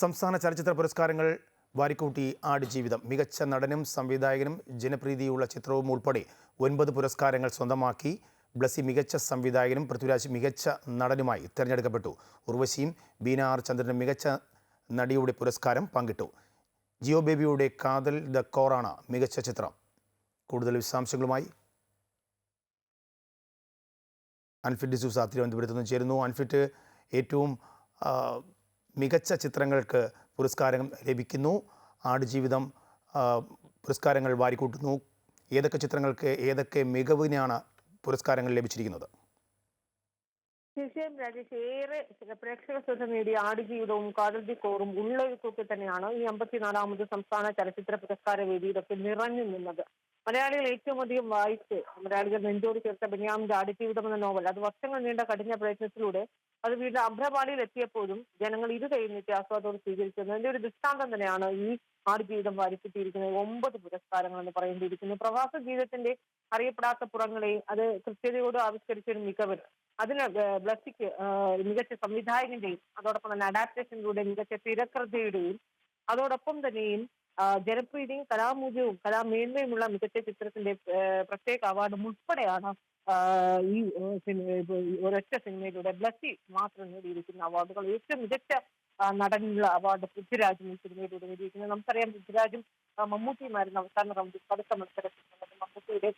സംസ്ഥാന ചലച്ചിത്ര പുരസ്കാരങ്ങൾ വാരിക്കൂട്ടി ആടുജീവിതം മികച്ച നടനും സംവിധായകനും ജനപ്രീതിയുള്ള ചിത്രവും ഉൾപ്പെടെ ഒൻപത് പുരസ്കാരങ്ങൾ സ്വന്തമാക്കി. ബ്ലസി മികച്ച സംവിധായകനും പൃഥ്വിരാജ് മികച്ച നടനുമായി തിരഞ്ഞെടുക്കപ്പെട്ടു. ഉർവശിയും ബീന ആർ ചന്ദ്രനും മികച്ച നടിയുടെ പുരസ്കാരം പങ്കിട്ടു. ജിയോ ബേബിയുടെ കാതൽ ദ കോറാണ് മികച്ച ചിത്രം. കൂടുതൽ വിശദാംശങ്ങളുമായി അൻഫിറ്റ് ഡിസൂസ തിരുവനന്തപുരത്ത് നിന്ന് ചേരുന്നു. അൻഫിറ്റ് ഏറ്റവും മികച്ച ചിത്രങ്ങൾക്ക് പുരസ്കാരം ലഭിക്കുന്നു. ആടുജീവിതം പുരസ്കാരങ്ങൾ വാരിക്കൂട്ടുന്നു. ഏതൊക്കെ ചിത്രങ്ങൾക്ക് ഏതൊക്കെ മികവിനാണ് പുരസ്കാരങ്ങൾ ലഭിച്ചിരിക്കുന്നത്? തീർച്ചയായും രാജേഷ് ഏറെ പ്രേക്ഷക ശ്രദ്ധ നേടിയ ആടുജീവിതവും കാതൽ ദി കോറും ഉള്ളൊഴുക്കൊക്കെ തന്നെയാണ് ഈ അമ്പത്തിനാലാമത് സംസ്ഥാന ചലച്ചിത്ര പുരസ്കാര വേദിയിലൊക്കെ നിറഞ്ഞു നിന്നത്. മലയാളികൾ ഏറ്റവും അധികം വായിച്ച് മലയാളികൾ നെഞ്ചോട് ചേർത്ത ബെന്യാമിന്റെ ആടുജീവിതം എന്ന നോവൽ. അത് വർഷങ്ങൾ നീണ്ട കഠിന പ്രയത്നത്തിലൂടെ അത് വീണ്ടും അഭ്രപാളിയിൽ എത്തിയപ്പോഴും ജനങ്ങൾ ഇത് കഴിഞ്ഞിട്ട് ആസ്വാദോട് സ്വീകരിച്ചത്. അതിന്റെ ഒരു ദൃഷ്ടാന്തം തന്നെയാണ് ഈ ആടുജീവിതം വാരിക്കിട്ടിയിരിക്കുന്നത്. ഒമ്പത് പുരസ്കാരങ്ങൾ എന്ന് പറയേണ്ടിയിരിക്കുന്നു. പ്രവാസ ജീവിതത്തിന്റെ അറിയപ്പെടാത്ത പുറങ്ങളെ അത് കൃത്യതയോട് ആവിഷ്കരിച്ച ഒരു മികവ്. അതിന് ബ്ലസ്സിക്ക് മികച്ച സംവിധായകന്റെയും അതോടൊപ്പം തന്നെ അഡാപ്റ്റേഷനിലൂടെ മികച്ച തിരക്കഥയുടെയും അതോടൊപ്പം തന്നെയും ജനപ്രീതിയും കലാമൂല്യവും കലാമേന്മയുമുള്ള മികച്ച ചിത്രത്തിന്റെ പ്രത്യേക അവാർഡും ഉൾപ്പെടെയാണ് ഈ ഒരൊറ്റ സിനിമയിലൂടെ ബ്ലസ്സി മാത്രം നേടിയിരിക്കുന്ന അവാർഡുകൾ. ഏറ്റവും മികച്ച നടനുള്ള അവാർഡ് പൃഥ്വിരാജും ഈ സിനിമയിലൂടെ നേടിയിരിക്കുന്നത് നമുക്കറിയാം പൃഥ്വിരാജും മമ്മൂട്ടിയുമായിരുന്നു അവസാന റൗണ്ടിൽ കടുത്ത മത്സരത്തിൽ മമ്മൂട്ടിയുടെ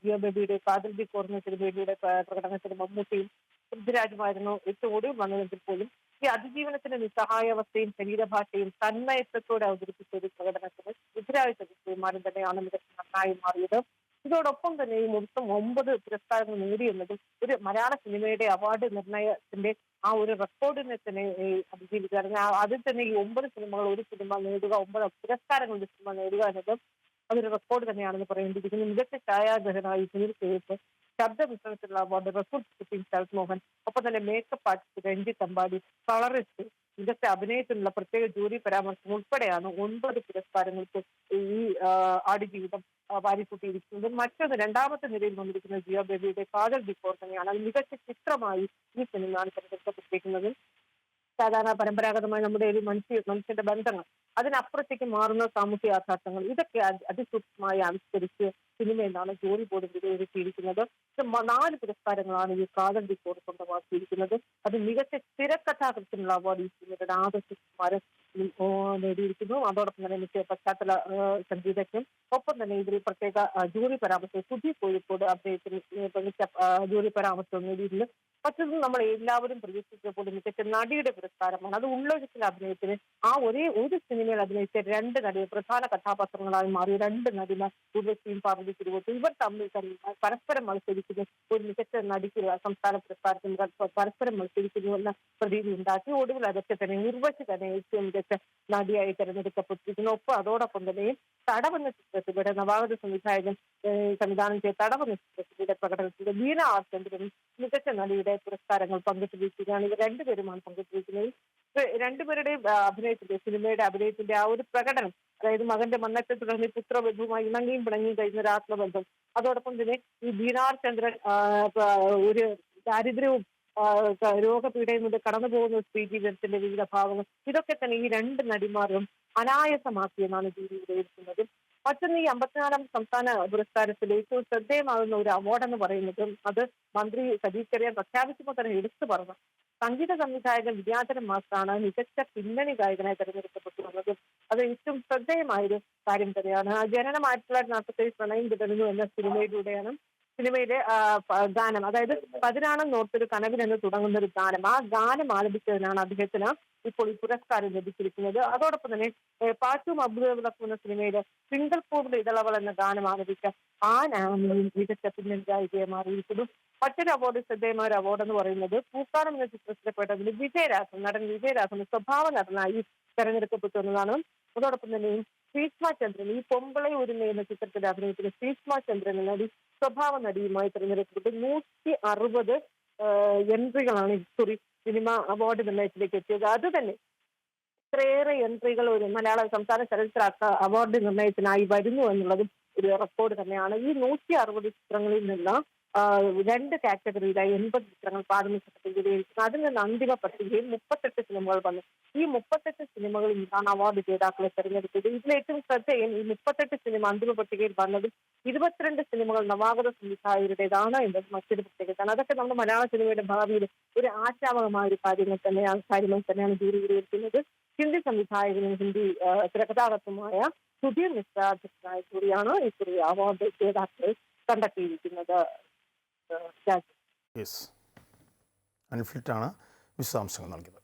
ജിയോ ബേബിയുടെ ബി കോർന്ന സിനിമയുടെ പ്ര- പ്രകടനത്തിൽ മമ്മൂട്ടിയും പൃഥ്വിരാജുമായിരുന്നു ഏറ്റവും ഒടുവിൽ വന്നതെങ്കിൽ പോലും ഈ അതിജീവനത്തിന്റെ നിസ്സഹായാവസ്ഥയും ശരീരഭാഷയും തന്മയത്വത്തോടെ അവതരിപ്പിച്ച ഒരു പ്രകടനത്തിന് പൃഥ്വിരാജ് സദസ്യമാരും തന്നെയാണ് മികച്ച നന്നായി മാറിയത്. ഇതോടൊപ്പം തന്നെ ഈ മൊത്തം ഒമ്പത് പുരസ്കാരങ്ങൾ നേടിയെന്നതും ഒരു മലയാള സിനിമയുടെ അവാർഡ് നിർണയത്തിന്റെ ആ ഒരു റെക്കോർഡിനെ തന്നെ ഈ അതിജീവിക്കുക ആ- അതിൽ തന്നെ ഈ ഒമ്പത് സിനിമകൾ ഒരു സിനിമ നേടുക ഒമ്പത് പുരസ്കാരങ്ങൾ ഒരു സിനിമ നേടുക എന്നത് അതൊരു റെക്കോർഡ് തന്നെയാണെന്ന് പറയേണ്ടിയിരിക്കുന്നു. മികച്ച ഛായാഗ്രഹനായി സുനിൽ കേസ് ശബ്ദ മിശ്രണത്തിലുള്ള അവാർഡ് റസൂൽ സുപ്രീം ശരത് മോഹൻ ഒപ്പം തന്നെ makeup artist Ranjith Ambadi colourist ഇതൊക്കെ അഭിനയത്തിനുള്ള പ്രത്യേക ജൂറി പരാമർശം ഉൾപ്പെടെയാണ് ഒൻപത് പുരസ്കാരങ്ങൾക്ക് ഈ ആടുജീവിതം വാരിക്കൂട്ടിയിരിക്കുന്നത്. മറ്റൊന്ന് രണ്ടാമത്തെ നിലയിൽ വന്നിരിക്കുന്ന ജിയോ ബേബിയുടെ കാതൽ ബിഫോർ തന്നെയാണ്. അത് മികച്ച ചിത്രമായി ഈ സിനിമയാണ് തിരഞ്ഞെടുക്കപ്പെട്ടിരിക്കുന്നത്. സാധാരണ പരമ്പരാഗതമായി നമ്മുടെ ഒരു മനുഷ്യ മനുഷ്യന്റെ ബന്ധങ്ങൾ. അതിനപ്പുറത്തേക്ക് മാറുന്ന സാമൂഹ്യ യാഥാർത്ഥ്യങ്ങൾ. ഇതൊക്കെ അതിസൂക്ഷ്മമായി അതിസൂക്ഷ്മമായി ആവിഷ്കരിച്ച് സിനിമയെന്നാണ് ജോലി ബോർഡ് വിലയിരുത്തിയിരിക്കുന്നത് നാല് പുരസ്കാരങ്ങളാണ് ഈ റിപ്പോർട്ട് സ്വന്തമാക്കിയിരിക്കുന്നത്. അത് മികച്ച തിരക്കഥാകൃത്തിനുള്ള അവാർഡ് ഈ സിനിമയുടെ ആദർശ കുമാരൻ നേടിയിരിക്കുന്നു. അതോടൊപ്പം തന്നെ മിക്ക പശ്ചാത്തല സംഗീതജ്ഞൻ ഒപ്പം തന്നെ ഇതിൽ പ്രത്യേക ജൂറി പരാമർശം പുതിയ കോഴിക്കോട് മികച്ച ആ, ജൂറി പരാമർശം നേടിയിട്ടുണ്ട്. മറ്റൊന്ന് നമ്മൾ എല്ലാവരും പ്രതീക്ഷിച്ചപ്പോൾ മികച്ച നടിയുടെ പുരസ്കാരമാണ്. അത് ഉള്ളൊഴുക്കിൽ അഭിനയത്തിന് ആ ഒരേ ഒരു സിനിമയിൽ അഭിനയിച്ച രണ്ട് നടികൾ പ്രധാന കഥാപാത്രങ്ങളായി മാറിയ രണ്ട് നടിമാർ ഉർവശിയും പാർവതി തിരുവോട്ടും ഇവർ തമ്മിൽ പരസ്പരം മത്സരിക്കുന്ന ഒരു മികച്ച നടിക്ക് സംസ്ഥാന പുരസ്കാരത്തിൽ പരസ്പരം മത്സരിക്കുന്നു എന്ന പ്രതീതി ഉണ്ടാക്കി. ഒടുവിൽ അതൊക്കെ തന്നെ ഉർവശി തന്നെ ഏറ്റവും മികച്ച നടിയായി തെരഞ്ഞെടുക്കപ്പെട്ടിരിക്കുന്നു. ഒപ്പം അതോടൊപ്പം തന്നെയും തടവെന്ന ചിത്രത്തിലൂടെ നവാഗത സംവിധായകൻ സംവിധാനം ചെയ്ത തടവെന്ന ചിത്രത്തിലൂടെ പ്രകടനത്തിലൂടെ വീണ ആർ ചന്ദ്രനും മികച്ച നടിയുടെ പുരസ്കാരങ്ങൾ പങ്കിട്ടിരിക്കുകയാണ്. ഇവർ രണ്ടുപേരുമാണ് പങ്കിട്ടിരിക്കുന്നത്. രണ്ടുപേരുടെയും അഭിനയത്തിന്റെ സിനിമയുടെ അഭിനയത്തിന്റെ ആ ഒരു പ്രകടനം അതായത് മകന്റെ മണ്ണത്തെ തുടർന്ന് പുത്രബന്ധവുമായി ഇണങ്ങിയും പിണങ്ങിയും കഴിഞ്ഞ ഒരു ആത്മബന്ധം. അതോടൊപ്പം തന്നെ ഈ ബീനാർ ചന്ദ്രൻ ഒരു ദാരിദ്ര്യവും രോഗപീഠയിൽ നിന്ന് കടന്നു പോകുന്ന സ്ത്രീ ജീവിതത്തിന്റെ വിവിധ ഭാവങ്ങൾ. ഇതൊക്കെ തന്നെ ഈ രണ്ട് നടിമാരും അനായാസമാക്കിയെന്നാണ് ജൂറി വിലയിരുത്തുന്നത് മറ്റൊന്ന് ഈ അമ്പത്തിനാലാം സംസ്ഥാന പുരസ്കാരത്തിൽ ഏറ്റവും ശ്രദ്ധേയമാകുന്ന ഒരു അവാർഡ് എന്ന് പറയുന്നത് അത് മന്ത്രി സജീവ് ചെറിയാൻ പ്രഖ്യാപിച്ചപ്പോൾ തന്നെ എടുത്തു പറഞ്ഞു. സംഗീത സംവിധായകൻ വിദ്യാധരൻ മാസ്റ്ററാണ് മികച്ച പിന്നണി ഗായകനായി തെരഞ്ഞെടുക്കപ്പെട്ടു വന്നത് അത് ഏറ്റവും ശ്രദ്ധേയമായൊരു കാര്യം തന്നെയാണ്. ജനനം ആയിരത്തി തൊള്ളായിരത്തി നാൽപ്പത്തി ഏഴ് പ്രണയം തുടരുന്നു എന്ന സിനിമയിലൂടെയാണ് സിനിമയിലെ ഗാനം. അതായത് പതിനാണം നോർത്തൊരു കനവിൽ എന്ന് തുടങ്ങുന്ന ഒരു ഗാനം. ആ ഗാനം ആലപിച്ചതിനാണ് അദ്ദേഹത്തിന് ഇപ്പോൾ ഈ പുരസ്കാരം ലഭിച്ചിരിക്കുന്നത്. അതോടൊപ്പം തന്നെ പാട്ടും അഭ്യുതവിളക്കും എന്ന സിനിമയിലെ സിംഗിൾ പൂവിന്റെ ഇതളവൾ എന്ന ഗാനം ആലപിച്ച ആ നാമിയും മികച്ച പിന്നിലായി മാറിയിരിക്കുന്നു. മറ്റൊരു അവാർഡ് ശ്രദ്ധേയമായ ഒരു അവാർഡ് എന്ന് പറയുന്നത് പൂക്കാനം എന്ന ചിത്രത്തിൽപ്പെട്ടതിൽ വിജയരാഘവൻ നടൻ വിജയരാഘവൻ സ്വഭാവ നടനായി തെരഞ്ഞെടുക്കപ്പെട്ടു എന്നതാണ്. അതോടൊപ്പം തന്നെ ശ്രീഷ്മ ചന്ദ്രൻ ഈ പൊമ്പളെ ഒരുമ എന്ന ചിത്രത്തിന്റെ അഭിനയത്തിന് ശ്രീഷ്മ ചന്ദ്രൻ നടി സ്വഭാവ നടിയുമായി തിരഞ്ഞെടുക്കപ്പെട്ട് നൂറ്റി അറുപത് എൻട്രികളാണ് സോറി സിനിമ അവാർഡ് നിർണയത്തിലേക്ക് എത്തിയത്. അത് തന്നെ ഇത്രയേറെ എൻട്രികൾ ഒരു മലയാള സംസ്ഥാന ചലച്ചിത്ര അവാർഡ് നിർണയത്തിനായി വരുന്നു എന്നുള്ളതും ഒരു റെക്കോർഡ് തന്നെയാണ്. ഈ നൂറ്റി അറുപത് ചിത്രങ്ങളിൽ നിന്ന് രണ്ട് കാറ്റഗറിയിലായി എൺപത് ചിത്രങ്ങൾ പ്രാഥമിക ഘട്ടത്തിൽ അതിൽ നിന്ന് അന്തിമ പട്ടികയിൽ മുപ്പത്തെട്ട് സിനിമകൾ വന്നു. ഈ മുപ്പത്തെട്ട് സിനിമകളിൽ നിന്നാണ് അവാർഡ് ജേതാക്കളെ തെരഞ്ഞെടുത്തത്. ഇതിൽ ഏറ്റവും ശ്രദ്ധേയം ഈ മുപ്പത്തെട്ട് സിനിമ അന്തിമ പട്ടികയിൽ വന്നതും ഇരുപത്തിരണ്ട് സിനിമകൾ നവാഗത സംവിധായകരുടേതാണ് എന്നത് മറ്റൊരു പ്രത്യേകതയാണ്. അതൊക്കെ നമ്മുടെ മലയാള സിനിമയുടെ ഭാവിയിൽ ഒരു ആശാവഹമായ ഒരു കാര്യങ്ങൾ തന്നെയാണ് കാര്യങ്ങൾ തന്നെയാണ് വിലയിരുത്തുന്നത് ഹിന്ദി സംവിധായകനും ഹിന്ദി തിരക്കഥാകൃത്തുമായ സുധീർ മിശ്ര അധ്യക്ഷനായ ജൂറിയാണ് ഈ കുറി അവാർഡ് ജേതാക്കളെ കണ്ടെത്തിയിരിക്കുന്നത്. യെസ് അൻഫിൽട്ടാണ് വിശദാംശങ്ങൾ നൽകിയത്.